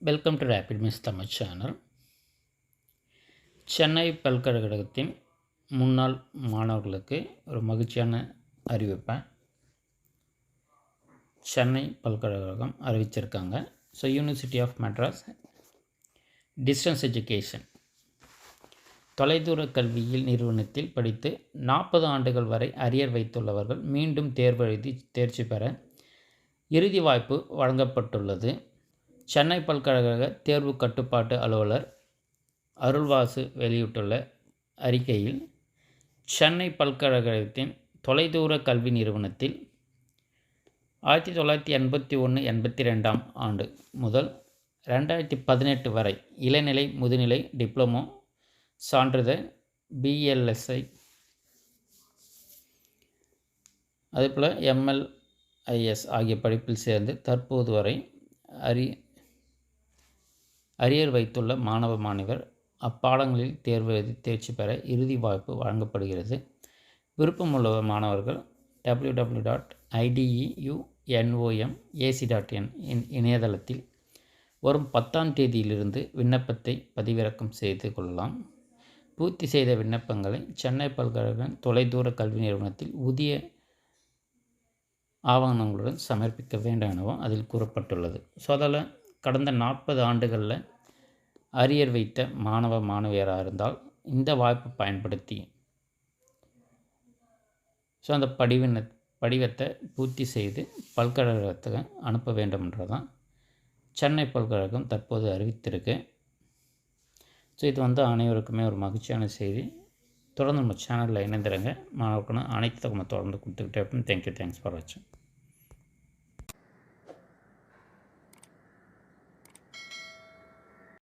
Welcome to rapid miss Tamil channel Chennai பல்கலைக்கழகத்தின் முன்னாள் மாணவர்களுக்கு ஒரு மகிழ்ச்சியான அறிவிப்பை சென்னை பல்கலைக்கழகம் அறிவிச்சிருக்காங்க. So university of Madras distance education தொலைதூர கல்வியில் நிறுவனத்தில் படித்து நாற்பது ஆண்டுகள் வரை அரியர் வைத்துள்ளவர்கள் மீண்டும் தேர்வு எழுதி தேர்ச்சி பெற இறுதி வாய்ப்பு வழங்கப்பட்டுள்ளது. சென்னை பல்கலைக்கழக தேர்வு கட்டுப்பாட்டு அலுவலர் அருள்வாசு வெளியிட்டுள்ள அறிக்கையில் சென்னை பல்கலைக்கழகத்தின் தொலைதூர கல்வி நிறுவனத்தில் ஆயிரத்தி தொள்ளாயிரத்தி எண்பத்தி ஒன்று எண்பத்தி ரெண்டாம் ஆண்டு முதல் ரெண்டாயிரத்தி பதினெட்டு வரை இளநிலை முதுநிலை டிப்ளமோ சான்றிதழ் பிஎல்எஸ்ஐ அதேபோல் எம்எல்ஐஎஸ் ஆகிய படிப்பில் சேர்ந்து தற்போது வரை அரி அரியர் வைத்துள்ள மாணவ மாணவர் அப்பாடங்களில் தேர்வு எழுதி தேர்ச்சி பெற இறுதி வாய்ப்பு வழங்கப்படுகிறது. விருப்பமுள்ள மாணவர்கள் W W dot IDEUNOM AC dot in இணையதளத்தில் வரும் பத்தாம் தேதியிலிருந்து விண்ணப்பத்தை பதிவிறக்கம் செய்து கொள்ளலாம். பூர்த்தி செய்த விண்ணப்பங்களை சென்னை பல்கலைக்கழக தொலைதூர கல்வி நிறுவனத்தில் புதிய ஆவணங்களுடன் சமர்ப்பிக்க வேண்டும் எனவும் அதில் கூறப்பட்டுள்ளது. ஸோ அதில் கடந்த நாற்பது ஆண்டுகளில் அரியர் வைத்த மாணவ மாணவியராக இருந்தால் இந்த வாய்ப்பை பயன்படுத்தி ஸோ அந்த படிவின படிவத்தை பூர்த்தி செய்து பல்கலைக்கழகத்துக்கு அனுப்ப வேண்டும்ன்றதான் சென்னை பல்கழகம் தற்போது அறிவித்திருக்கு. ஸோ இது வந்து அனைவருக்குமே ஒரு மகிழ்ச்சியான செய்தி. தொடர்ந்து நம்ம சேனலில் இணைந்துருங்க. மாணவர்களும் அனைத்து தகவலும் தொடர்ந்து கொடுத்துக்கிட்டே இருப்போம் தேங்க்யூ தேங்க்ஸ் ஃபார் வாட்சிங்